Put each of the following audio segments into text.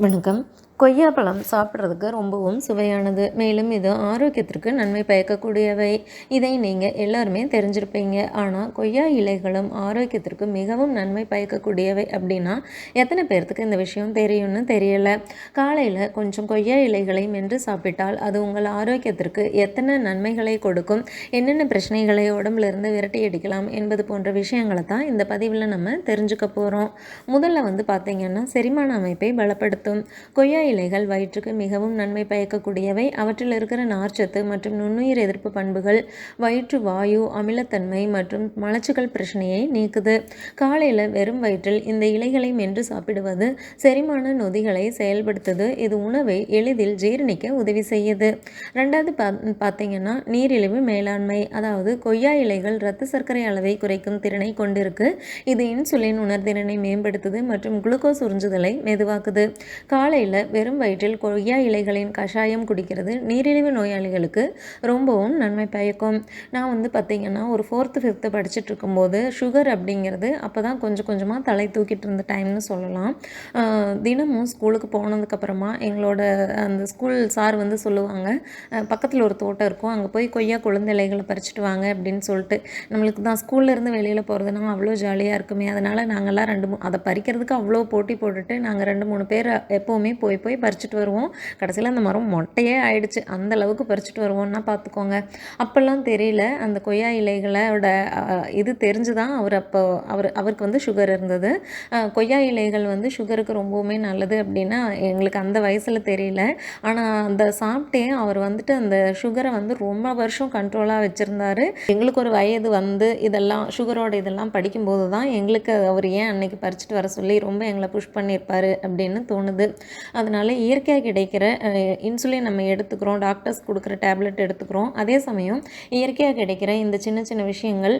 வணக்கம் கொய்யாப்பழம் சாப்பிட்றதுக்கு ரொம்பவும் சுவையானது. மேலும் இது ஆரோக்கியத்திற்கு நன்மை பயக்கக்கூடியவை. இதை நீங்கள் எல்லாருமே தெரிஞ்சிருப்பீங்க. ஆனால் கொய்யா இலைகளும் ஆரோக்கியத்திற்கு மிகவும் நன்மை பயக்கக்கூடியவை அப்படின்னா எத்தனை பேர்த்துக்கு இந்த விஷயம் தெரியும்னு தெரியல. காலையில் கொஞ்சம் கொய்யா இலைகளை மென்று சாப்பிட்டால் அது உங்கள் ஆரோக்கியத்திற்கு எத்தனை நன்மைகளை கொடுக்கும்? என்னென்ன பிரச்சனைகளை உடம்புலேருந்து விரட்டி அடிக்கலாம் என்பது போன்ற விஷயங்களை தான் இந்த பதிவில் நம்ம தெரிஞ்சுக்க போகிறோம் முதல்ல வந்து பார்த்திங்கன்னா செரிமான அமைப்பை பலப்படுத்தும். கொய்யா இலைகள் வயிற்றுக்கு மிகவும் நன்மை பயக்கக்கூடியவை. அவற்றில் இருக்கிற நார்ச்சத்து மற்றும் நுண்ணுயிர் எதிர்ப்பு பண்புகள் வயிற்று வாயு அமிலத்தன்மை மற்றும் மலச்சுக்கள் பிரச்சனையை நீக்குது. காலையில் வெறும் வயிற்றில் இந்த இலைகளை மென்று சாப்பிடுவது செரிமான நொதிகளை செயல்படுத்துது. இது உணவை எளிதில் ஜீரணிக்க உதவி செய்யுது. ரெண்டாவது பா பார்த்தீங்கன்னா நீரிழிவு மேலாண்மை அதாவது கொய்யா இலைகள் இரத்த சர்க்கரை அளவை குறைக்கும் திறனை கொண்டிருக்கு. இது இன்சுலின் உணர்திறனை மேம்படுத்துது மற்றும் குளுக்கோஸ் உறிஞ்சுதலை மெதுவாக்குது. காலையில் வெறும் வயிற்றில் கொய்யா இலைகளின் கஷாயம் குடிக்கிறது நீரிழிவு நோயாளிகளுக்கு ரொம்பவும் நன்மை பயக்கும். நான் வந்து பார்த்திங்கன்னா ஒரு ஃபோர்த்து ஃபிஃப்த்து படிச்சுட்டு இருக்கும்போது சுகர் அப்படிங்கிறது அப்போ தான் கொஞ்சம் கொஞ்சமாக தலை தூக்கிட்டு இருந்த டைம்னு சொல்லலாம். தினமும் ஸ்கூலுக்கு போனதுக்கப்புறமா எங்களோட அந்த ஸ்கூல் சார் வந்து சொல்லுவாங்க பக்கத்தில் ஒரு தோட்டம் இருக்கும் அங்கே போய் கொய்யா குழந்தை இலைகளை பறிச்சுட்டு வாங்க அப்படின்னு சொல்லிட்டு. நம்மளுக்கு தான் ஸ்கூல்லேருந்து வெளியில் போகிறதுனா அவ்வளோ ஜாலியாக இருக்குமே. அதனால் நாங்கள்லாம் ரெண்டு மூ அதை பறிக்கிறதுக்கு அவ்வளோ போட்டி போட்டுட்டு நாங்கள் ரெண்டு மூணு பேர் எப்போவுமே போய் போய் பறிச்சுட்டு வருவோம். கடைசியில் அந்த மரம் மொட்டையே ஆயிடுச்சு. அந்த அளவுக்கு பறிச்சுட்டு வருவோம்னா பார்த்துக்கோங்க அப்போல்லாம் தெரியல. அந்த கொய்யா இலைகளோட இது தெரிஞ்சு தான் அவர் அப்போ அவர் அவருக்கு வந்து சுகர் இருந்தது. கொய்யா இலைகள் வந்து சுகருக்கு ரொம்பவுமே நல்லது அப்படின்னா எங்களுக்கு அந்த வயசில் தெரியல. ஆனால் அந்த சாப்பிட்டே அவர் வந்துட்டு அந்த சுகரை வந்து ரொம்ப வருஷம் கண்ட்ரோலாக வச்சுருந்தாரு. எங்களுக்கு ஒரு வயது வந்து இதெல்லாம் சுகரோட இதெல்லாம் படிக்கும்போது தான் எங்களுக்கு அவர் ஏன் அன்னைக்கு பறிச்சுட்டு வர சொல்லி ரொம்ப எங்களை புஷ் பண்ணியிருப்பார் அப்படின்னு தோணுது. அதனால் அதனால் இயற்கையாக கிடைக்கிற இன்சுலின் நம்ம எடுத்துக்கிறோம் டாக்டர்ஸ் கொடுக்குற டேப்லெட் எடுத்துக்கிறோம். அதே சமயம் இயற்கையாக கிடைக்கிற இந்த சின்ன சின்ன விஷயங்கள்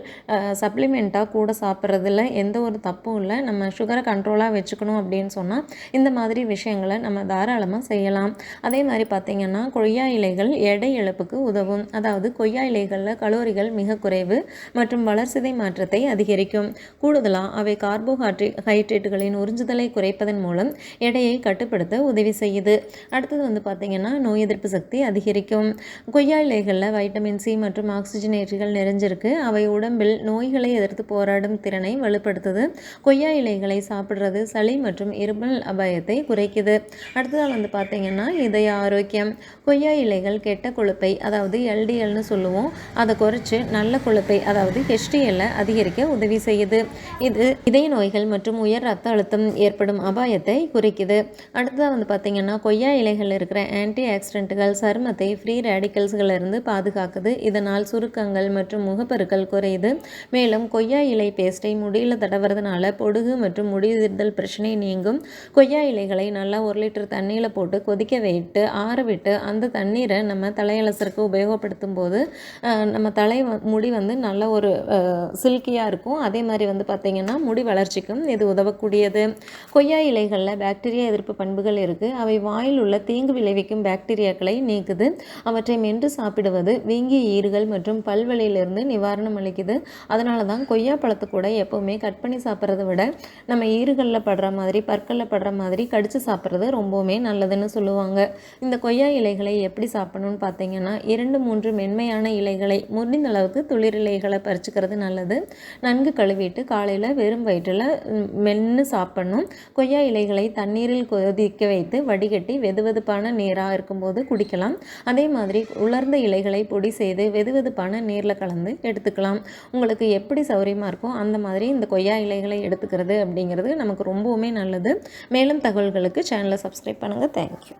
சப்ளிமெண்ட்டாக கூட சாப்பிட்றதுல எந்த ஒரு தப்பும் இல்லை. நம்ம சுகரை கண்ட்ரோலாக வச்சுக்கணும் அப்படின்னு சொன்னால் இந்த மாதிரி விஷயங்களை நம்ம தாராளமாக செய்யலாம். அதே மாதிரி பார்த்திங்கன்னா கொய்யா இலைகள் எடை இழப்புக்கு உதவும். அதாவது கொய்யா இலைகளில் கலோரிகள் மிக குறைவு மற்றும் வளர்சிதை மாற்றத்தை அதிகரிக்கும். கூடுதலாக அவை கார்போஹைட்ரே ஹைட்ரேட்டுகளின் உறிஞ்சுதலை குறைப்பதன் மூலம் எடையை கட்டுப்படுத்த உதவி செய்யுது. அடுத்தது வந்து பார்த்திங்கன்னா நோய் எதிர்ப்பு சக்தி அதிகரிக்கும். கொய்யா இலைகளில் வைட்டமின் சி மற்றும் ஆக்சிஜனேற்றிகள் நிறைஞ்சிருக்கு. அவை உடம்பில் நோய்களை எதிர்த்து போராடும் திறனை வலுப்படுத்துது. கொய்யா இலைகளை சாப்பிட்றது சளி மற்றும் இருமல் அபாயத்தை குறைக்குது. அடுத்ததாக வந்து பார்த்திங்கன்னா இதய ஆரோக்கியம். கொய்யா இலைகள் கெட்ட கொழுப்பை அதாவது எல்டிஎல்னு சொல்லுவோம் அதை குறைச்சி நல்ல கொழுப்பை அதாவது ஹெச்டிஎல்லை அதிகரிக்க உதவி செய்யுது. இது இதய நோய்கள் மற்றும் உயர் ரத்த அழுத்தம் ஏற்படும் அபாயத்தை குறைக்குது. அடுத்ததாக வந்து பார்த்திங்கன்னா கொய்யா இலைகளில் இருக்கிற ஆன்டி ஆக்சிடென்ட்டுகள் சருமத்தை ஃப்ரீ ரேடிக்கல்ஸ்களிலிருந்து பாதுகாக்குது. இதனால் சுருக்கங்கள் மற்றும் முகப்பருக்கள் குறையுது. மேலும் கொய்யா இலை பேஸ்ட்டை முடியில் தடவுறதுனால பொடுகு மற்றும் முடிதிருதல் பிரச்சனை நீங்கும். கொய்யா இலைகளை நல்லா ஒரு லிட்டர் தண்ணியில் போட்டு கொதிக்க வைட்டு ஆற விட்டு அந்த தண்ணீரை நம்ம தலையலசருக்கு உபயோகப்படுத்தும் போது நம்ம தலை முடி வந்து நல்ல ஒரு சில்கியாக இருக்கும். அதே மாதிரி வந்து பார்த்திங்கன்னா முடி வளர்ச்சிக்கும் இது உதவக்கூடியது. கொய்யா இலைகளில் பாக்டீரியா எதிர்ப்பு பண்புகள் இருக்குது அவை வாயில் உள்ள தீங்கு விளைவிக்கும் பாக்டீரியாக்களை நீக்குது. அவற்றை மென்று சாப்பிடுவது வீங்கிய ஈறுகள் மற்றும் பல்வழியிலிருந்து நிவாரணம் அளிக்குது. அதனால தான் கொய்யா பழத்தை கூட எப்போவுமே கட் பண்ணி சாப்பிட்றத விட நம்ம ஈறுகளில் படுற மாதிரி பற்களில் படுற மாதிரி கடித்து சாப்பிட்றது ரொம்பவுமே நல்லதுன்னு சொல்லுவாங்க. இந்த கொய்யா இலைகளை எப்படி சாப்பிடணும்னு பார்த்தீங்கன்னா இரண்டு மூன்று மென்மையான இலைகளை முடிந்த அளவுக்கு துளிர் இலைகளை பறிச்சுக்கிறது நல்லது. நன்கு கழுவிட்டு காலையில் வெறும் வயிற்றில் மென்று சாப்பிடணும். கொய்யா இலைகளை தண்ணீரில் கொதிக்க வைத்து வடிகட்டி வெதுவெதுப்பான நீராக இருக்கும்போது குடிக்கலாம். அதே மாதிரி உலர்ந்த இலைகளை பொடி செய்து வெதுவெதுப்பான நீரில் கலந்து எடுத்துக்கலாம். உங்களுக்கு எப்படி சௌரியமாக இருக்கோ அந்த மாதிரி இந்த கொய்யா இலைகளை எடுத்துக்கிறது அப்படிங்கிறது நமக்கு ரொம்பவுமே நல்லது. மேலும் தகவல்களுக்கு சேனலை சப்ஸ்கிரைப் பண்ணுங்கள் தேங்க்யூ